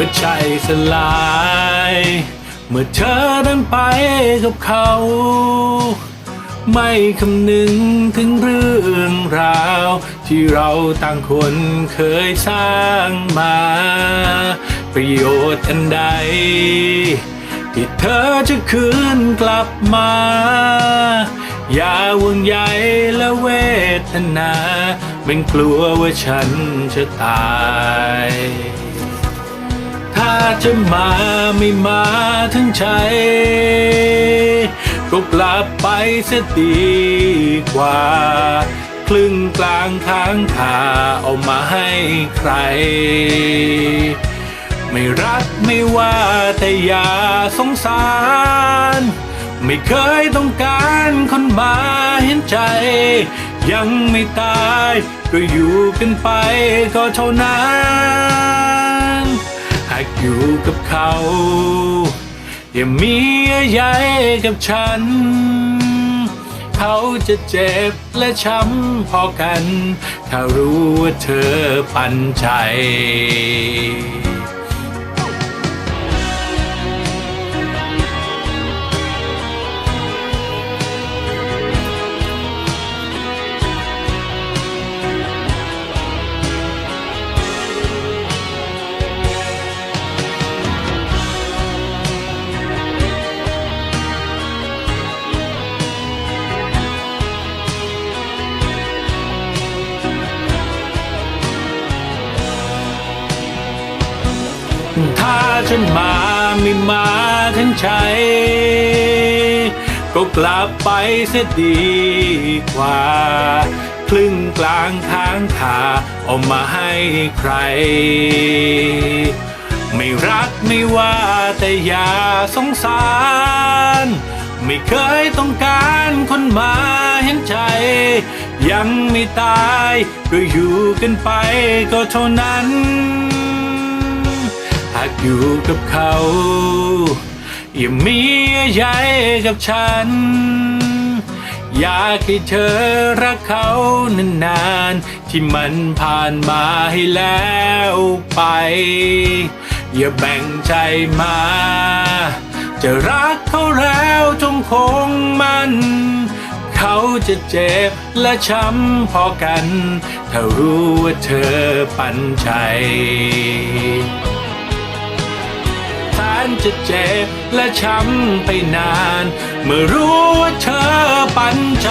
หัวใจสลาย เมื่อเธอเดินไปกับเขา ไม่คำนึงถึงเรื่องราว ที่เราต่างคนเคยสร้างมา ประโยชน์อันใด ที่เธอจะคืนกลับมา อย่าห่วงใยและเวทนา เป็นกลัวว่าฉันจะตาย ถ้าจะมาไม่มาทั้งใจก็กลับไปเสียดีกว่า ครึ่งกลางทางขาเอามาให้ใคร ไม่รักไม่ว่าแต่อย่าสงสาร ไม่เคยต้องการคนมาเห็นใจ ยังไม่ตายก็อยู่กันไปก็เท่านั้น อยู่กับเขา อย่ามีใยกับฉัน เขาจะเจ็บและช้ำพอกัน ถ้ารู้ว่าเธอปันใจ ถ้าฉันมาไม่มาทั้งใจก็กลับไปเสียดีกว่า ครึ่งกลางทางขาเอามาให้ใคร ไม่รักไม่ว่าแต่อย่าสงสาร ไม่เคยต้องการคนมาเห็นใจ ยังไม่ตายก็อยู่กันไปก็เท่านั้นากอยู่กับเขา อย่ามีใยกับฉัน อยากให้เธอรักเขานานๆ ที่มันผ่านมาให้แล้วไป อย่าแบ่งใจมา จะรักเขาแล้วจงคงมันเขาจะเจ็บและช้ำพอกัน ถ้ารู้ว่าเธอปันใจ นจะเจ็บและช้ำไปนาน เมื่อรู้ว่าเธอปันใจ